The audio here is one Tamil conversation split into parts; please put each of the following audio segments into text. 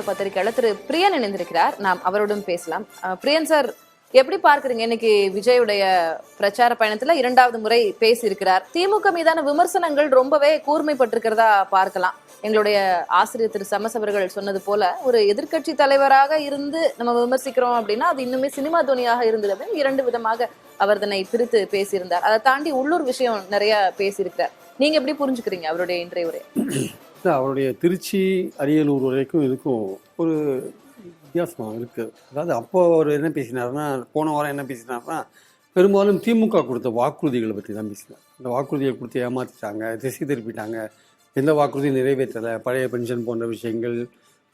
மூத்த பத்திரிகையாளர் திரு பிரியன் இணைந்திருக்கிறார். நாம் அவருடன் பேசலாம். பிரியன் சார் எப்படி பார்க்கறீங்க? இன்னைக்கு விஜயுடைய பிரச்சார பயணத்துல இரண்டாவது முறை பேசியிருக்கிறார். திமுக மீதான விமர்சனங்கள் ரொம்பவே கூர்மைப்பட்டிருக்கிறதா பார்க்கலாம். எங்களுடைய ஆசிரியர் திரு சமஸ் அவர்கள் சொன்னது போல ஒரு எதிர்கட்சி தலைவராக இருந்து நம்ம விமர்சிக்கிறோம் அப்படின்னா அது இன்னுமே சினிமா துணியாக இருந்தது அப்படின்னு இரண்டு விதமாக அவர் தன்னை பிரித்து பேசியிருந்தார். அதை தாண்டி உள்ளூர் விஷயம் நிறைய பேசியிருக்கிறார். நீங்க எப்படி புரிஞ்சுக்கிறீங்க அவருடைய இன்றைய உரை? அவருடைய திருச்சி அரியலூர் வரைக்கும் இதுக்கும் ஒரு வித்தியாசமாக இருக்குது அதாவது அப்போ அவர் என்ன பேசினார்னா போன வாரம் என்ன பேசினார்னா பெரும்பாலும் திமுக கொடுத்த வாக்குறுதிகளை பற்றி தான் பேசினார். அந்த வாக்குறுதியை கொடுத்து ஏமாற்றிட்டாங்க திசை திருப்பிட்டாங்க எந்த வாக்குறுதியும் நிறைவேற்றலை பழைய பென்ஷன் போன்ற விஷயங்கள்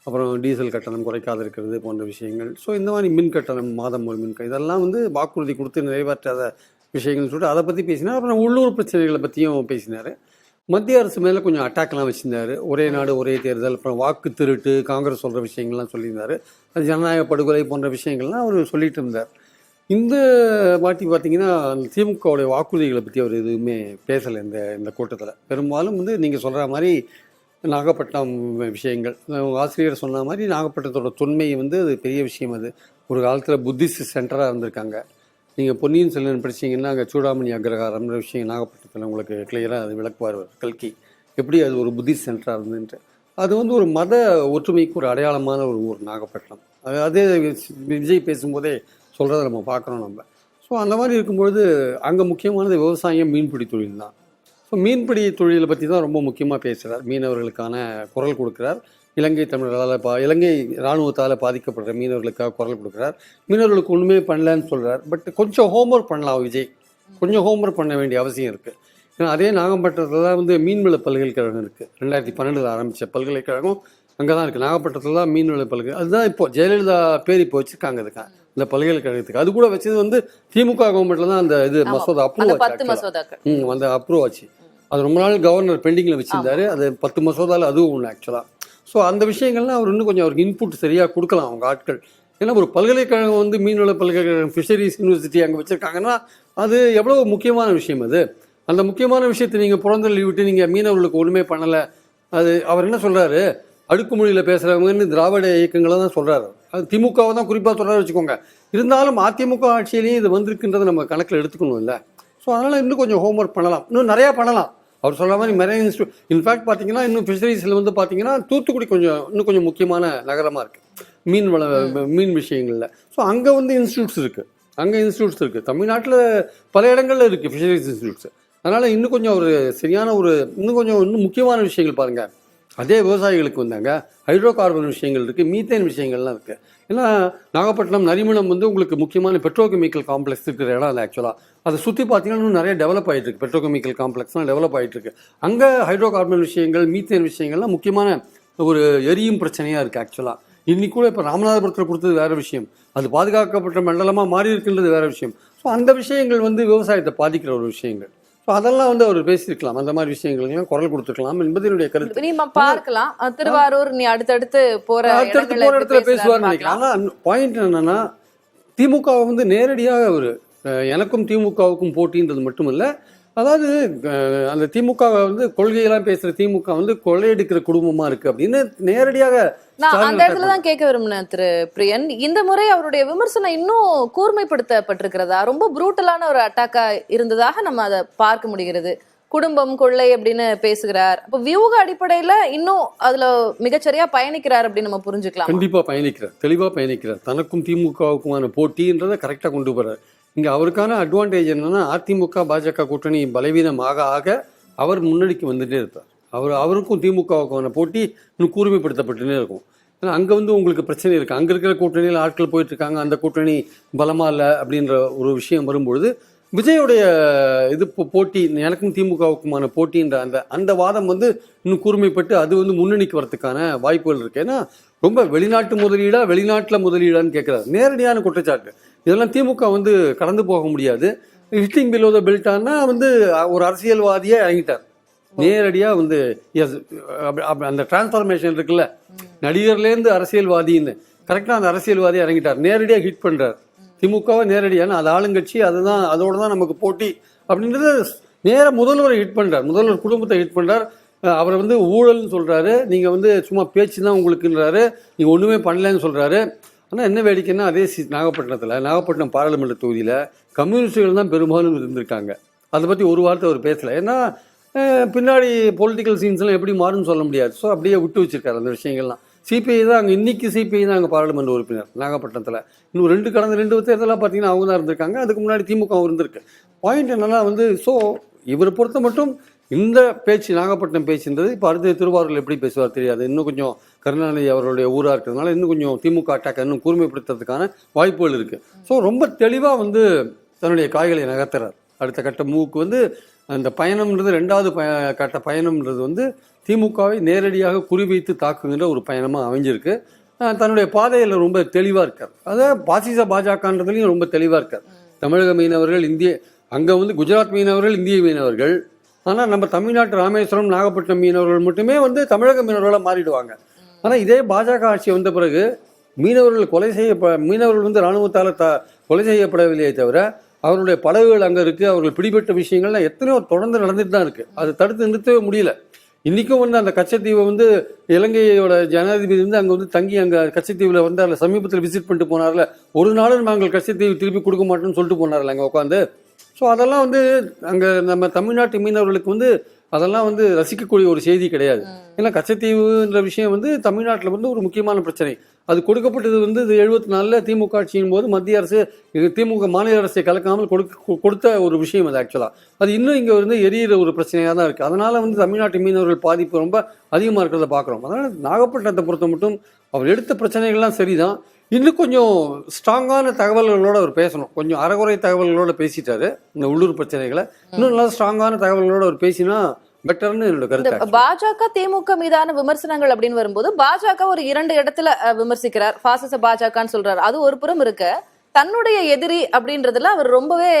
அப்புறம் டீசல் கட்டணம் குறைக்காது இருக்கிறது போன்ற விஷயங்கள். ஸோ இந்த மாதிரி மின் கட்டணம் மாதம் ஒரு மின் க- இதெல்லாம் வந்து வாக்குறுதி கொடுத்து நிறைவேற்றாத விஷயங்கள்னு சொல்லிட்டு அதை பற்றி பேசினார். அப்புறம் உள்ளூர் பிரச்சனைகளை பற்றியும் பேசினார். மத்திய அரசு மேலே கொஞ்சம் அட்டாக்லாம் வச்சிருந்தாரு. ஒரே நாடு ஒரே தேர்தல் அப்புறம் வாக்கு திருட்டு காங்கிரஸ் சொல்கிற விஷயங்கள்லாம் சொல்லியிருந்தாரு. அது ஜனநாயக படுகொலை போன்ற விஷயங்கள்லாம் அவர் சொல்லிட்டு இருந்தார். இந்த வாட்டி பார்த்தீங்கன்னா திமுகவுடைய வாக்குறுதிகளை பற்றி அவர் எதுவுமே பேசலை இந்த இந்த கூட்டத்தில். பெரும்பாலும் வந்து நீங்கள் சொல்கிற மாதிரி நாகப்பட்டினம் விஷயங்கள் ஆசிரியர் சொன்ன மாதிரி நாகப்பட்டினத்தோட தொன்மை வந்து அது பெரிய விஷயம் அது. ஒரு காலத்தில் புத்திஸ்ட் சென்டராக இருந்திருக்காங்க. நீங்கள் பொன்னியின் செல்வன் படிச்சீங்கன்னா அங்கே சூடாமணி அக்ரஹாரம்ன்ற விஷயம் நாகப்பட்டினத்தில் உங்களுக்கு கிளியராக அது விளக்குவார் கல்கி. எப்படி அது ஒரு புத்தி சென்டராக இருந்துன்ட்டு அது வந்து ஒரு மத ஒற்றுமைக்கு ஒரு அடையாளமான ஒரு ஊர் நாகப்பட்டினம். அது அதே விஜய் பேசும்போதே சொல்கிறத நம்ம பார்க்குறோம் நம்ம. ஸோ அந்த மாதிரி இருக்கும்பொழுது அங்கே முக்கியமானது விவசாயம் மீன்பிடி தொழில் தான். ஸோ மீன்பிடி தொழிலை பற்றி தான் ரொம்ப முக்கியமாக பேசுகிறார் மீனவர்களுக்கான குரல் கொடுக்குறார். இலங்கை தமிழர்களால் பா இலங்கை இராணுவத்தால் பாதிக்கப்படுற மீனவர்களுக்காக குரல் கொடுக்குறார். மீனவர்களுக்கு ஒன்றுமே பண்ணலன்னு சொல்கிறார் பட் கொஞ்சம் ஹோம்ஒர்க் பண்ணலாம் விஜய். கொஞ்சம் ஹோம்ஒர்க் பண்ண வேண்டிய அவசியம் இருக்குது ஏன்னா அதே நாகப்பட்டினத்தில் தான் வந்து மீன்வள பல்கலைக்கழகம் இருக்குது ரெண்டாயிரத்தி பன்னெண்டில் ஆரம்பித்த பல்கலைக்கழகம் அங்கே தான் இருக்குது நாகப்பட்டினத்தில் தான் மீன்வள பல்கலை அதுதான் இப்போ ஜெயலலிதா பேர் இப்போ வச்சுருக்காங்க அதுக்கு. இந்த பல்கலைக்கழகத்துக்கு. அது கூட வச்சது வந்து திமுக கவர்மெண்ட்டில் தான் அந்த இது. மசோதா அப்ரூவ் மசோதாக்கள். ம் அந்த அப்ரூவ் ஆச்சு. அது ரொம்ப நாள் கவர்னர் பெண்டிங்கில் வச்சிருந்தாரு. அது பத்து மசோதாவில் அதுவும் ஒன்று ஆக்சுவலாக ஸோ அந்த விஷயங்கள்லாம் அவர் இன்னும் கொஞ்சம் அவருக்கு இன்புட் சரியாக கொடுக்கலாம் அவங்க ஆட்கள். ஏன்னா ஒரு பல்கலைக்கழகம் வந்து மீன்வள பல்கலைக்கழகம் ஃபிஷரிஸ் யூனிவர்சிட்டி அங்கே வச்சுருக்காங்கன்னா அது எவ்வளோ முக்கியமான விஷயம் அது? அந்த முக்கியமான விஷயத்தை நீங்கள் புறந்தள்ளி விட்டு நீங்கள் மீனவர்களுக்கு ஒன்றுமே பண்ணலை. அது அவர் என்ன சொல்கிறாரு அடுக்குமொழியில் பேசுகிறவங்கன்னு திராவிட இயக்கங்களை தான் சொல்கிறாரு அது திமுகவை தான் குறிப்பாக சொல்கிறாரு வச்சுக்கோங்க. இருந்தாலும் அதிமுக ஆட்சியிலையும் இது வந்திருக்குன்றதை நம்ம கணக்கில் எடுத்துக்கணும் இல்லை ஸோ அதனால் இன்னும் கொஞ்சம் ஹோம்ஒர்க் பண்ணலாம். இன்னும் நிறையா பண்ணலாம். அவர் சொல்கிற மாதிரி மெரைன் இன்ஸ்டியூட் இன்ஃபேக்ட் பார்த்தீங்கன்னா இன்னும் ஃபிஷரிஸில் வந்து பார்த்தீங்கன்னா தூத்துக்குடி கொஞ்சம் இன்னும் கொஞ்சம் முக்கியமான நகரமாக இருக்குது மீன் வள மீன் விஷயங்களில். ஸோ அங்கே வந்து இன்ஸ்டியூட்ஸ் இருக்குது அங்கே இன்ஸ்டியூட்ஸ் இருக்குது தமிழ்நாட்டில் பல இடங்களில் இருக்குது ஃபிஷரிஸ் இன்ஸ்டியூட்ஸ் அதனால் இன்னும் கொஞ்சம் ஒரு சரியான ஒரு இன்னும் கொஞ்சம் இன்னும் முக்கியமான விஷயங்கள் பாருங்கள் அதே விவசாயிகளுக்கு வந்தாங்க. ஹைட்ரோ கார்பன் விஷயங்கள் இருக்குது மீத்தேன் விஷயங்கள்லாம் இருக்குது ஏன்னா நாகப்பட்டினம் நரிமணம் வந்து உங்களுக்கு முக்கியமான பெட்ரோகெமிக்கல் காம்ப்ளெக்ஸ் இருக்கிற இடம் அது ஆக்சுவலாக அதை சுற்றி பார்த்தீங்கன்னா இன்னும் நிறைய டெவலப் ஆகிட்டு இருக்கு. பெட்ரோகெமிக்கல் காம்ப்ளெக்ஸ்லாம் டெவலப் ஆகிட்டு இருக்கு. அங்கே ஹைட்ரோ கார்பன் விஷயங்கள் மீத்தேன் விஷயங்கள்லாம் முக்கியமான ஒரு எரியும் பிரச்சனையாக இருக்குது ஆக்சுவலாக இன்னைக்கு கூட இப்போ ராமநாதபுரத்தில் கொடுத்தது வேற விஷயம். அது பாதுகாக்கப்பட்ட மண்டலமாக மாறி இருக்கின்றது வேற விஷயம். ஸோ அந்த விஷயங்கள் வந்து விவசாயத்தை பாதிக்கிற ஒரு விஷயங்கள். ஸோ அதெல்லாம் வந்து அவர் பேசியிருக்கலாம். அந்த மாதிரி விஷயங்களுக்கெல்லாம் குரல் கொடுத்துருக்கலாம் என்பது என்னுடைய கருத்து. நீ பார்க்கலாம். திருவாரூர் நீ அடுத்தடுத்து போற அடுத்தடுத்து போற இடத்துல எப்படி பேசுவார்னு பேசுறாருன்னு நினைக்கிறேன். ஆனா பாயிண்ட் என்னன்னா திமுக வந்து நேரடியாக ஒரு எனக்கும் திமுகவுக்கும் போட்டின்றது மட்டும் இல்ல அதாவது அந்த திமுக வந்து கொள்கையெல்லாம் பேசுற திமுக வந்து கொள்ளையடிக்கிற குடும்பமா இருக்கு அப்படின்னு நேரடியாக நான் அந்த இடத்துல தான் கேட்க விரும்பினேன் திரு பிரியன். இந்த முறை அவருடைய விமர்சனம் இன்னும் கூர்மைப்படுத்தப்பட்டிருக்கிறதா? ரொம்ப புரூட்டலான ஒரு அட்டாக்கா இருந்ததாக நம்ம அதை பார்க்க முடிகிறது. குடும்பம் கொள்ளை அப்படின்னு பேசுகிறார். அப்ப வியூக அடிப்படையில இன்னும் அதுல மிகச்சரியா பயணிக்கிறார் அப்படின்னு நம்ம புரிஞ்சுக்கலாம்? கண்டிப்பா பயணிக்கிறார். தெளிவா பயணிக்கிறார். தனக்கும் திமுகவுக்குமான போட்டின்றதை கரெக்டா கொண்டு போறார். இங்கே அவருக்கான அட்வான்டேஜ் என்னன்னா அதிமுக பாஜக கூட்டணி பலவீனமாக ஆக அவர் முன்னணிக்கு வந்துட்டே இருப்பார். அவர் அவருக்கும் திமுகவுக்கான போட்டி இன்னும் கூர்மைப்படுத்தப்பட்டுனே இருக்கும். ஏன்னா அங்கே வந்து உங்களுக்கு பிரச்சனை இருக்குது அங்கே இருக்கிற கூட்டணியில் ஆட்கள் போயிட்டு இருக்காங்க அந்த கூட்டணி பலமாக இல்லை அப்படின்ற ஒரு விஷயம் வரும்பொழுது விஜயோடைய இது போட்டி எனக்கும் திமுகவுக்குமான போட்டின்ற அந்த அந்த வாதம் வந்து இன்னும் கூர்மைப்பட்டு அது வந்து முன்னணிக்கு வரத்துக்கான வாய்ப்புகள் இருக்கு. ஏன்னா ரொம்ப வெளிநாட்டு முதலீடா வெளிநாட்டில் முதலீடான்னு கேட்குறாரு நேரடியான குற்றச்சாட்டு. இதெல்லாம் திமுக வந்து கடந்து போக முடியாது. ஹிட்டிங் பிலோ த பெல்ட்டான்னா வந்து ஒரு அரசியல்வாதியே இறங்கிட்டார். நேரடியாக வந்து எஸ் அந்த டிரான்ஸ்ஃபார்மேஷன் இருக்குல்ல. நடிகர்லேருந்து அரசியல்வாதின்னு. கரெக்டாக அந்த அரசியல்வாதியை இறங்கிட்டார். நேரடியாக ஹிட் பண்ணுறார் திமுகவை நேரடியான அது ஆளுங்கட்சி அதுதான் அதோட தான் நமக்கு போட்டி அப்படின்றது நேர முதல்வரை ஹிட் பண்ணுறார் முதல்வர் குடும்பத்தை ஹிட் பண்ணுறார் அவரை வந்து ஊழல்னு சொல்கிறாரு நீங்கள் வந்து சும்மா பேச்சு தான் உங்களுக்குன்றாரு. நீங்கள் ஒன்றுமே பண்ணலன்னு சொல்கிறாரு ஆனால் என்ன வேடிக்கைன்னா அதே சி நாகப்பட்டினத்தில் நாகப்பட்டினம் பாராளுமன்ற தொகுதியில் கம்யூனிஸ்டுகள் தான் பெரும்பாலும் இருந்திருக்காங்க. அதை பற்றி ஒரு வார்த்தை அவர் பேசலை. ஏன்னா பின்னாடி பொலிட்டிக்கல் சீன்ஸ்லாம் எப்படி மாறும்னு சொல்ல முடியாது. ஸோ அப்படியே விட்டு வச்சிருக்காரு அந்த விஷயங்கள்லாம். சிபிஐ தான் அங்கே இன்னைக்கு சிபிஐ தான் அங்கே பாராளுமன்ற உறுப்பினர் நாகப்பட்டினத்தில். இன்னும் ரெண்டு கடந்த ரெண்டு தேர்தலாக பார்த்தீங்கன்னா அவங்க தான் இருந்திருக்காங்க. அதுக்கு முன்னாடி திமுக இருந்திருக்கு. பாயிண்ட் என்னென்னா வந்து ஸோ இவரை பொறுத்த மட்டும் இந்த பேச்சு நாகப்பட்டினம் பேச்சுன்றது இப்போ அடுத்து திருவாரூரில் எப்படி பேசுவார் தெரியாது. இன்னும் கொஞ்சம் கருணாநிதி அவர்களுடைய ஊராக இருக்கிறதுனால இன்னும் கொஞ்சம் திமுக அட்டாக் இன்னும் கூர்மைப்படுத்துறதுக்கான வாய்ப்புகள் இருக்குது ஸோ ரொம்ப தெளிவாக வந்து தன்னுடைய காய்களை நகர்த்துறார். அடுத்த கட்ட மூவுக்கு வந்து அந்த பயணம்ன்றது ரெண்டாவது பய கட்ட பயணம்ன்றது வந்து திமுகவை நேரடியாக குறிவைத்து தாக்குகின்ற ஒரு பயணமாக அமைஞ்சிருக்கு. தன்னுடைய பாதையில் ரொம்ப தெளிவாக இருக்கார். அதாவது பாசிச பாஜகன்றதுலையும் ரொம்ப தெளிவாக இருக்கார். தமிழக மீனவர்கள் இந்திய அங்கே வந்து குஜராத் மீனவர்கள் இந்திய மீனவர்கள் ஆனால் நம்ம தமிழ்நாட்டு ராமேஸ்வரம் நாகப்பட்டினம் மீனவர்கள் மட்டுமே வந்து தமிழக மீனவர்களாக மாறிடுவாங்க. ஆனால் இதே பாஜக ஆட்சி வந்த பிறகு மீனவர்கள் கொலை செய்யப்ப மீனவர்கள் வந்து இராணுவத்தால் த கொலை செய்யப்படவில்லையே தவிர அவருடைய படகுகள் அங்கே இருக்குது அவர்கள் பிடிபட்ட விஷயங்கள்லாம் எத்தனையோ தொடர்ந்து நடந்துட்டு தான் இருக்குது அதை தடுத்து நிறுத்தவே முடியல. இன்றைக்கும் வந்து அந்த கச்சத்தீவை வந்து இலங்கையோட ஜனாதிபதி வந்து அங்கே வந்து தங்கி அங்கே கச்சத்தீவில் வந்து அதில் சமீபத்தில் விசிட் பண்ணிட்டு போனார்ல. ஒரு நாளும் நாங்கள் கச்சத்தீவு திருப்பி கொடுக்க மாட்டோம்னு சொல்லிட்டு போனார்ல அங்கே உட்காந்து ஸோ அதெல்லாம் வந்து அங்கே நம்ம தமிழ்நாட்டு மீனவர்களுக்கு வந்து அதெல்லாம் வந்து ரசிக்கக்கூடிய ஒரு செய்தி கிடையாது. ஏன்னா கச்சத்தீவுன்ற விஷயம் வந்து தமிழ்நாட்டில் வந்து ஒரு முக்கியமான பிரச்சனை. அது கொடுக்கப்பட்டது வந்து இது எழுபத்தி நாலில் திமுக ஆட்சியின் போது மத்திய அரசு திமுக மாநில அரசை கலக்காமல் கொடுக்க கொடுத்த ஒரு விஷயம் அது ஆக்சுவலாக அது இன்னும் இங்கே வந்து எரியிற ஒரு பிரச்சனையாக தான் இருக்குது அதனால் வந்து தமிழ்நாட்டு மீனவர்கள் பாதிப்பு ரொம்ப அதிகமாக இருக்கிறத பார்க்குறோம். அதனால் நாகப்பட்டினத்தை பொறுத்த மட்டும் அவர் எடுத்த பிரச்சனைகள்லாம் சரிதான். இன்னும் கொஞ்சம் ஸ்ட்ராங்கான தகவல்களோட அவர் பேசணும். கொஞ்சம் அறகுறை தகவல்களோட பேசிட்டாரு இந்த உள்ளூர் பிரச்சனைகளை. இன்னும் நல்லா ஸ்ட்ராங்கான தகவல்களோட அவர் பேசினா. பாஜக திமுக மீதான விமர்சனங்கள் அப்படின்னு வரும்போது பாஜக ஒரு இரண்டு இடத்துல விமர்சிக்கிறார். பாசிச பாஜகன்னு சொல்றாரு. அது ஒரு புறம் இருக்க. தன்னுடைய எதிரி அப்படின்றதுல அவர் ரொம்பவே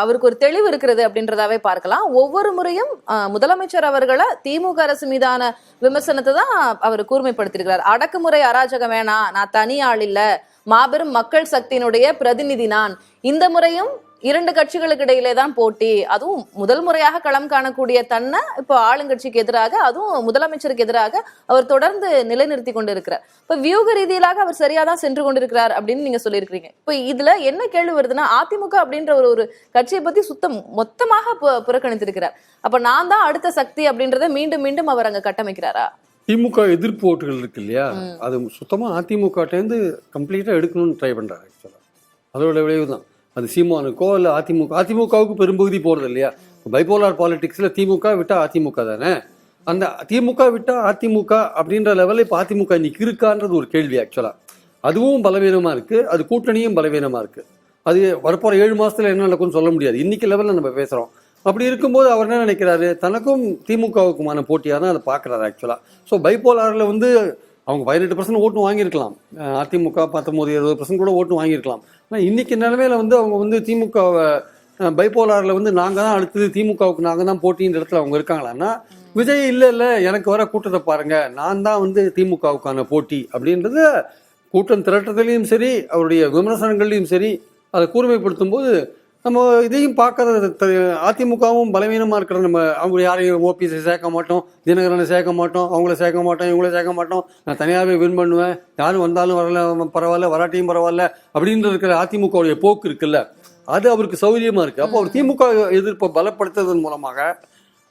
அவருக்கு ஒரு தெளிவு இருக்கிறது அப்படின்றதாவே பார்க்கலாம். ஒவ்வொரு முறையும் முதலமைச்சர் அவர்களை திமுக அரசு மீதான விமர்சனத்தை தான் அவர் கூர்மைப்படுத்திருக்கிறார் அடக்குமுறை அராஜகம் வேணாம். நான் தனி ஆள் இல்ல. மாபெரும் மக்கள் சக்தியினுடைய பிரதிநிதி நான். இந்த முறையும் இரண்டு கட்சிகளுக்கு இடையிலே தான் போட்டி. அதுவும் முதல் முறையாக களம் காணக்கூடிய தன்னை இப்போ ஆளுங்கட்சிக்கு எதிராக அதுவும் முதலமைச்சருக்கு எதிராக அவர் தொடர்ந்து நிலைநிறுத்தி கொண்டு இருக்கிறார் இப்ப வியூக ரீதியிலாக அவர் சரியா தான் சென்று கொண்டிருக்கிறார் அப்படின்னு நீங்க சொல்லியிருக்கிறீங்க. இப்போ இதுல என்ன கேள்வி வருதுன்னா அதிமுக அப்படின்ற ஒரு ஒரு கட்சியை பத்தி சுத்தம் மொத்தமாக புறக்கணித்திருக்கிறார். அப்ப நான் தான் அடுத்த சக்தி அப்படின்றத மீண்டும் மீண்டும் அவர் அங்க கட்டமைக்கிறாரா? திமுக எதிர்ப்பு ஓட்டுகள் இருக்கு இல்லையா? அது சுத்தமா அதிமுகட்டேருந்து கம்ப்ளீட்டா எடுக்கணும்னு ட்ரை பண்றாரு ஆக்சுவலா அதோட விளைவு தான் அது சீமானுக்கோ இல்லை அதிமுக அதிமுகவுக்கு பெரும்பகுதி போகிறது இல்லையா? பைபோலார் பாலிடிக்ஸில் திமுக விட்டால் அதிமுக தானே? அந்த திமுக விட்டால் அதிமுக அப்படின்ற லெவலில் இப்போ அதிமுக இன்னைக்கு இருக்கான்றது ஒரு கேள்வி ஆக்சுவலாக அதுவும் பலவீனமாக இருக்குது அது கூட்டணியும் பலவீனமாக இருக்குது அது வரப்போகிற ஏழு மாதத்தில் என்ன நடக்கும்னு சொல்ல முடியாது. இன்னைக்கு லெவலில் நம்ம பேசுகிறோம் அப்படி இருக்கும்போது அவர் என்ன நினைக்கிறாரு? தனக்கும் திமுகவுக்குமான போட்டியாக தான் அதை பார்க்குறாரு ஆக்சுவலாக ஸோ பைபோலாரில் வந்து அவங்க பதினெட்டு பர்சன்ட் ஓட்டு வாங்கியிருக்கலாம். அதிமுக பத்தொம்போது இருபது பர்சன்ட் கூட ஓட்டு வாங்கியிருக்கலாம். ஆனால் இன்னைக்கு நிலைமையில வந்து அவங்க வந்து திமுகவை பைப்போலாரில் வந்து நாங்கள் தான் அடுத்தது திமுகவுக்கு நாங்கள் தான் போட்டின்ற இடத்துல அவங்க இருக்காங்களான்னா விஜய் இல்லை இல்லை எனக்கு வர கூட்டத்தை பாருங்க. நான் தான் வந்து திமுகவுக்கான போட்டி அப்படின்றது கூட்டம் திரட்டுறதுலையும் சரி அவருடைய விமர்சனங்கள்லையும் சரி அதை கூர்மைப்படுத்தும் போது நம்ம இதையும் பார்க்கறது அதிமுகவும் பலவீனமாக இருக்கிற நம்ம அவங்க யாரையும் ஓபிஎஸ்ஸை சேர்க்க மாட்டோம் தினகரனை சேர்க்க மாட்டோம் அவங்கள சேர்க்க மாட்டோம் இவங்கள சேர்க்க மாட்டோம். நான் தனியாகவே வின் பண்ணுவேன். யாரும் வந்தாலும் வரல பரவாயில்ல வராட்டியும் பரவாயில்ல அப்படின்னு இருக்கிற அதிமுகவுடைய போக்கு இருக்குல்ல அது அவருக்கு சௌகரியமா இருக்கு. அப்போ அவர் திமுக எதிர்ப்பை பலப்படுத்துறதன் மூலமாக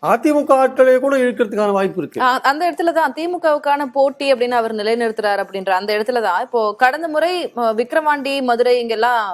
அதிமுக ஆட்களை கூட இழுக்கிறதுக்கான வாய்ப்பு இருக்கு. அந்த இடத்துல தான் திமுகவுக்கான போட்டி அப்படின்னு அவர் நிலைநிறுத்துறாரு அப்படின்ற அந்த இடத்துல தான். இப்போ கடந்த முறை விக்ரவாண்டி மதுரை இங்கெல்லாம்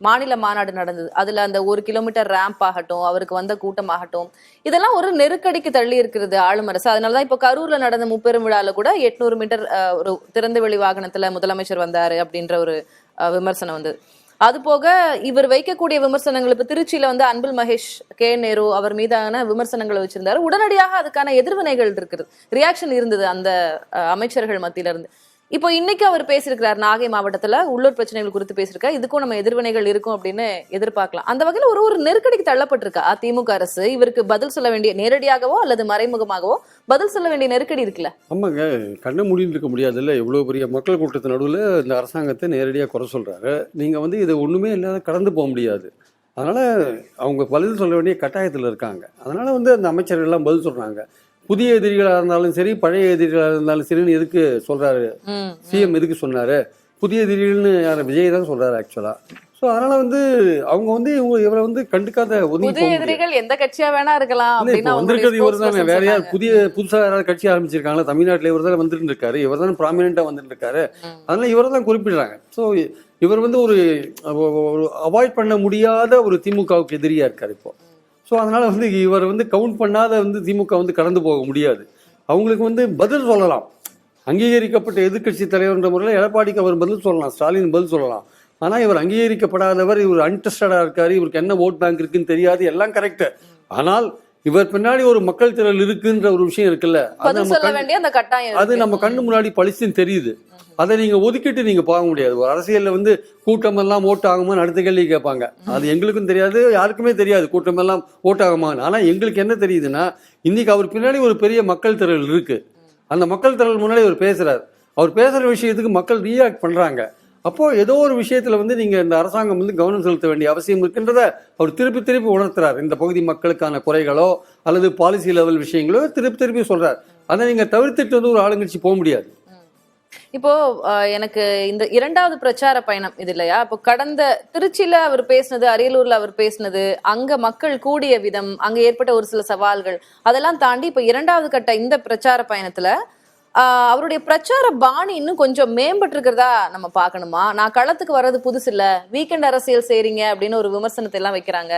மாநில மாநாடு நடந்தது. அதுல அந்த ஒரு கிலோமீட்டர் ரேம்ப் ஆகட்டும் அவருக்கு வந்த கூட்டம் ஆகட்டும் இதெல்லாம் ஒரு நெருக்கடிக்கு தள்ளி இருக்கிறது ஆளும் அரசு அதனாலதான் இப்போ கரூர்ல நடந்த முப்பெரும் விழால கூட எட்நூறு மீட்டர் ஒரு திறந்த வெளி வாகனத்துல முதலமைச்சர் வந்தாரு அப்படின்ற ஒரு விமர்சனம் வந்தது. அது போக இவர் வைக்கக்கூடிய விமர்சனங்கள் இப்ப திருச்சியில வந்து அன்பில் மகேஷ் கே. நேரு அவர் மீதான விமர்சனங்களை வச்சிருந்தாரு. உடனடியாக அதுக்கான எதிர்வினைகள் இருக்குது ரியாக்ஷன் இருந்தது அந்த அஹ், அமைச்சர்கள் மத்தியில இருந்து இப்போ இன்னைக்கு அவர் பேசியிருக்கிறார் நாகை மாவட்டத்துல உள்ளூர் பிரச்சனைகள் குறித்து பேசியிருக்கா இதுக்கும் நம்ம எதிர்வினைகள் இருக்கும் அப்படின்னு எதிர்பார்க்கலாம். அந்த வகையில் ஒரு ஒரு நெருக்கடிக்கு தள்ளப்பட்டிருக்கா அதிமுக அரசு? இவருக்கு பதில் சொல்ல வேண்டிய நேரடியாகவோ அல்லது மறைமுகமாகவோ பதில் சொல்ல வேண்டிய நெருக்கடி இருக்குல்ல? ஆமாங்க. கண்ண முடிந்து இருக்க முடியாதுல்ல. இவ்வளோ பெரிய மக்கள் கூட்டத்து நடுவில் இந்த அரசாங்கத்தை நேரடியாக குறை சொல்கிறாரு நீங்கள் வந்து இது ஒன்றுமே இல்லாத கடந்து போக முடியாது. அதனால் அவங்க பதில் சொல்ல வேண்டிய கட்டாயத்தில் இருக்காங்க. அதனால் வந்து அந்த அமைச்சர்கள்லாம் பதில் சொல்கிறாங்க புதிய எதிரிகளாக இருந்தாலும் சரி பழைய எதிரிகளாக இருந்தாலும் சரின்னு எதுக்கு சொல்றாரு? சிஎம் எதுக்கு சொன்னாரு? புதிய எதிரிகள்னு யார் விஜய் தான் சொல்றாரு ஆக்சுவலா ஸோ அதனால வந்து அவங்க வந்து இவங்க இவரை வந்து கண்டுக்காத புதிய. எதிரிகள் எந்த கட்சியா வேணா இருக்கலாம் வந்திருக்கிறது இவர் தானே வேற யார். புதிய புதுசா யாராவது கட்சி ஆரம்பிச்சிருக்காங்களா? தமிழ்நாட்டுல இவர் தானே வந்துட்டு இருக்காரு இவர் தானே ப்ராமினெண்டா வந்துட்டு இருக்காரு. அதனால இவரை தான் குறிப்பிடுறாங்க. ஸோ இவர் வந்து ஒரு அவாய்ட் பண்ண முடியாத ஒரு திமுகவுக்கு எதிரியா இருக்காரு இப்போ. ஸோ அதனால வந்து இவர் வந்து கவுண்ட் பண்ணாத வந்து திமுக வந்து கடந்து போக முடியாது. அவங்களுக்கு வந்து பதில் சொல்லலாம். அங்கீகரிக்கப்பட்ட எதிர்க்கட்சி தலைவர்ன்ற முறையில் எடப்பாடிக்கு அவர் பதில் சொல்லலாம். ஸ்டாலின் பதில் சொல்லலாம். ஆனா இவர் அங்கீகரிக்கப்படாதவர் இவர் அன்டெஸ்டடா இருக்காரு இவருக்கு என்ன ஓட் பேங்க் இருக்குன்னு தெரியாது எல்லாம் கரெக்ட் ஆனால் இவர் பின்னாடி ஒரு மக்கள் திரள் இருக்குன்ற ஒரு விஷயம் இருக்குல்ல. அது. நம்ம கண்ணு முன்னாடி பளிச்சுன்னு தெரியுது. அதை நீங்கள் ஒதுக்கிட்டு நீங்கள் போக முடியாது. ஒரு அரசியலில் வந்து கூட்டமெல்லாம் ஓட்டாகுமான்னு ஓட்டு ஆகுமான்னு அடுத்த கேள்வி கேட்பாங்க. அது எங்களுக்கும் தெரியாது யாருக்குமே தெரியாது கூட்டமெல்லாம் ஓட்டு ஆகுமான்னு ஆனால் எங்களுக்கு என்ன தெரியுதுன்னா இன்னைக்கு அவர் பின்னாடி ஒரு பெரிய மக்கள் திரள் இருக்குது அந்த மக்கள் திரள் முன்னாடி அவர் பேசுகிறார் அவர் பேசுகிற விஷயத்துக்கு மக்கள் ரியாக்ட் பண்ணுறாங்க அப்போது ஏதோ ஒரு விஷயத்தில் வந்து நீங்கள் இந்த அரசாங்கம் வந்து கவனம் செலுத்த வேண்டிய அவசியம் இருக்குன்றத அவர் திருப்பி திருப்பி உணர்த்துறார். இந்த பகுதி மக்களுக்கான குறைகளோ அல்லது பாலிசி லெவல் விஷயங்களோ திருப்பி திருப்பி சொல்கிறார் அதை நீங்கள் தவிர்த்துட்டு வந்து ஒரு ஆளுங்கட்சி போக முடியாது. இப்போ எனக்கு இந்த இரண்டாவது பிரச்சார பயணம் இது இல்லையா? இப்போ கடந்த திருச்சியில அவர் பேசினது அரியலூர்ல அவர் பேசினது அங்க மக்கள் கூடிய விதம் அங்க ஏற்பட்ட ஒரு சில சவால்கள் அதெல்லாம் தாண்டி இப்போ இரண்டாவது கட்ட இந்த பிரச்சார பயணத்துல அவருடைய பிரச்சார பாணி இன்னும் கொஞ்சம் மேம்பட்டு இருக்கிறதா நம்ம பார்க்கணுமா? நான் களத்துக்கு வர்றது புதுசு இல்ல வீக்கெண்ட் அரசியல் செய்றீங்க அப்படின்னு ஒரு விமர்சனத்தை எல்லாம் வைக்கிறாங்க.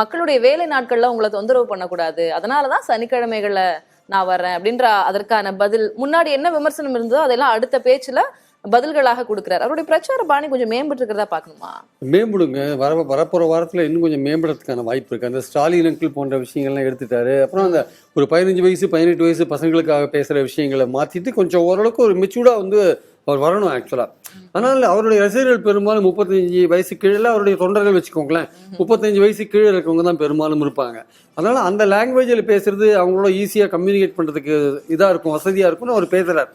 மக்களுடைய வேலை நாட்கள்ல உங்களை தொந்தரவு பண்ணக்கூடாது. அதனாலதான் சனிக்கிழமைகளை நான் வரேன் அப்படின்ற அதற்கான பதில். முன்னாடி என்ன விமர்சனம் இருந்ததோ அதெல்லாம் அடுத்த பேச்சுல பதில்களாக கொடுக்கிறார். அவருடைய பிரச்சார பாணி கொஞ்சம் மேம்பட்டு இருக்கிறதா பார்க்கணுமா? மேம்படுங்க. வர வரப்போற வாரத்துல இன்னும் கொஞ்சம் மேம்படுறதுக்கான வாய்ப்பு இருக்கு. அந்த ஸ்டாலின் அங்கிள் போன்ற விஷயங்கள்லாம் எடுத்துட்டாரு. அப்புறம் அந்த ஒரு பதினஞ்சு வயசு பதினெட்டு வயசு பசங்களுக்காக பேசுற விஷயங்களை மாத்திட்டு கொஞ்சம் ஓரளவுக்கு ஒரு மெச்சூர்டா வந்து அவர் வரணும் ஆக்சுவலா அதனால அவருடைய ரசிகர்கள் பெரும்பாலும் முப்பத்தஞ்சு வயசு கீழே அவருடைய தொண்டர்கள் வச்சுக்கோங்களேன். முப்பத்தஞ்சு வயசு கீழே இருக்கவங்க தான் பெரும்பாலும் இருப்பாங்க. அதனால அந்த லாங்குவேஜில் பேசுறது அவங்களோட ஈஸியாக கம்யூனிகேட் பண்றதுக்கு இதாக இருக்கும் வசதியாக இருக்கும்னு அவர் பேசுறாரு.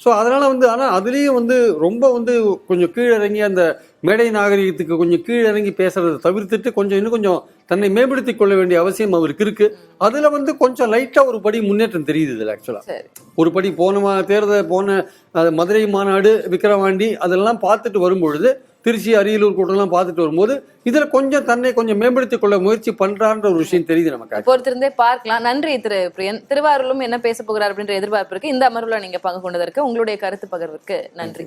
ஸோ அதனால வந்து ஆனால் அதுலேயும் வந்து ரொம்ப வந்து கொஞ்சம் கீழிறங்கி அந்த மேடை நாகரிகத்துக்கு கொஞ்சம் கீழிறங்கி பேசுறதை தவிர்த்துட்டு கொஞ்சம் இன்னும் கொஞ்சம் தன்னை மேம்படுத்திக் கொள்ள வேண்டிய அவசியம் அவருக்கு இருக்கு. அதுல வந்து கொஞ்சம் லைட்டா ஒரு படி முன்னேற்றம் தெரியுது இதுல ஆக்சுவலா ஒரு படி போன தேர்தல் போன மதுரை மாநாடு விக்கிரவாண்டி அதெல்லாம் பார்த்துட்டு வரும்பொழுது திருச்சி அரியலூர் கூட்டம்லாம் பார்த்துட்டு வரும்போது இதுல கொஞ்சம் தன்னை கொஞ்சம் மேம்படுத்திக் கொள்ள முயற்சி பண்றான்ற ஒரு விஷயம் தெரியுது நமக்கு பொறுத்திருந்தே பார்க்கலாம். நன்றி திரு பிரியன். திருவாரூரிலும் என்ன பேச போகிறார் அப்படின்ற எதிர்பார்ப்பு இருக்கு. இந்த அமர்வுல நீங்க பங்கு கொண்டதற்கு உங்களுடைய கருத்து பகிர்வுக்கு நன்றி.